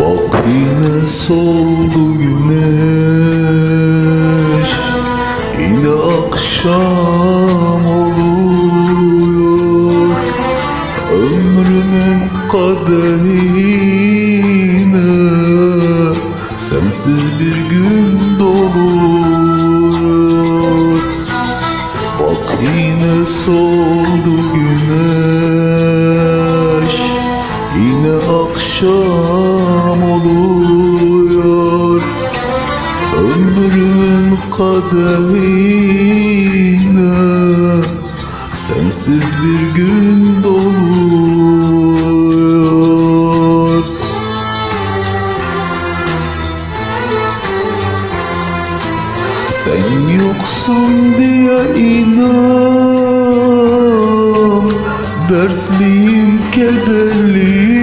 Bak yine soldu güneş. Yine akşam oluyor. Ömrümün kadehine Sensiz bir gün doluyor Bak yine soldu Yine akşam oluyor. Ömrümün kadehine Sensiz bir gün doluyor Sen yoksun diye inan Dertliyim, kederliyim